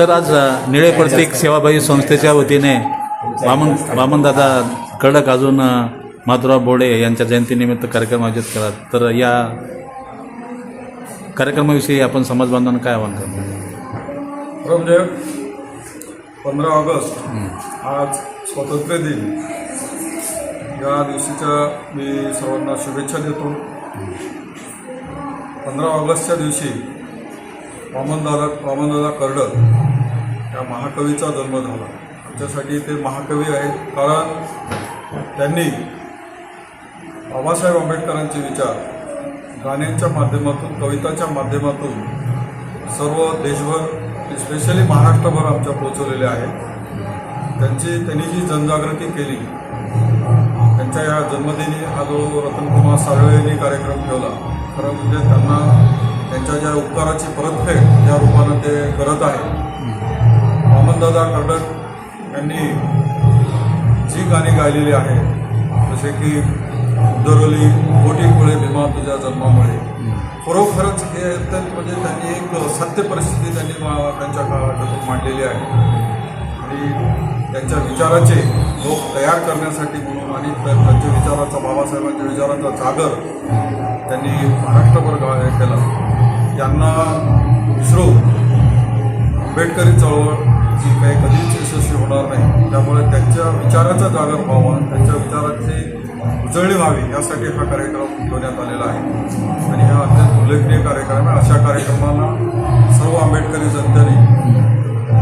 Sir आज निळे प्रतीक सेवाभावी संस्थेच्या वतीने वामन वामनदादा कडक अजून माधुराव बोडे यांच्या जयंतीनिमित्त कार्यक्रम आयोजित केला तर या कार्यक्रमाविषयी आपण समाज बांधवांना काय आवाहन करतो म्हणजे पंधरा ऑगस्ट आज स्वातंत्र्य दिन. या दिवशीच्या मी सर्वांना शुभेच्छा देतो. पंधरा ऑगस्टच्या दिवशी वामनदादा वामनदादा कर्डक महाकवीचा जन्म झाला. आमच्यासाठी ते महाकवी आहेत कारण त्यांनी बाबासाहेब आंबेडकरांचे विचार गाण्यांच्या माध्यमातून कविताच्या माध्यमातून सर्व देशभर स्पेशली महाराष्ट्रभर आमच्या पोचवलेले आहेत. त्यांची त्यांनी जी जनजागृती केली. त्यांच्या या जन्मदिनी हा जो रतनकुमार साळवे कार्यक्रम ठेवला खरं म्हणजे त्यांना त्यांच्या ज्या उपकाराची परतफेड त्या रूपानं ते करत आहे. वामनदादा कर्डक यांनी जी गाणी गायलेली आहेत जसे की दरोली कोटी कुळे भीमा तुझ्या जन्मामुळे. खरोखरच हे अत्यंत म्हणजे त्यांनी एक सत्य परिस्थिती त्यांनी त्यांच्या काळात मांडलेली आहे. आणि त्यांच्या विचाराचे लोक तयार करण्यासाठी म्हणून आणि त्या- त्यांच्या विचाराचा बाबासाहेबांच्या विचारांचा जागर त्यांनी महाराष्ट्रभर गा केला. त्यांना इस्रो आंबेडकरी चळवळ जी काही कधीच यशस्वी होणार नाही. त्यामुळे त्यांच्या विचाराचा जागर व्हावा त्यांच्या विचाराची उजळणी व्हावी यासाठी हा कार्यक्रम ठेवण्यात आलेला आहे. आणि हा अत्यंत उल्लेखनीय कार्यक्रम आहे. अशा कार्यक्रमाला सर्व आंबेडकरी जनतेने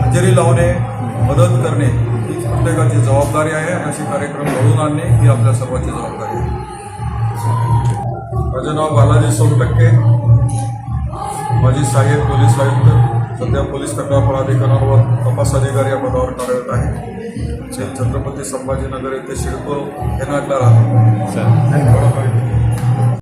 हजेरी लावणे मदत करणे हीच प्रत्येकाची जबाबदारी आहे. आणि असे कार्यक्रम घडवून आणणे ही आपल्या सर्वांची जबाबदारी आहे. माझं नाव बालाजी सोनटक्के माझी सहाय्यक पोलीस आयुक्त. सध्या पोलीस तक्रार तपास अधिकारी या पदावर कार्यरत आहे छत्रपती संभाजीनगर येथे शिरपूर येणारला राहतो.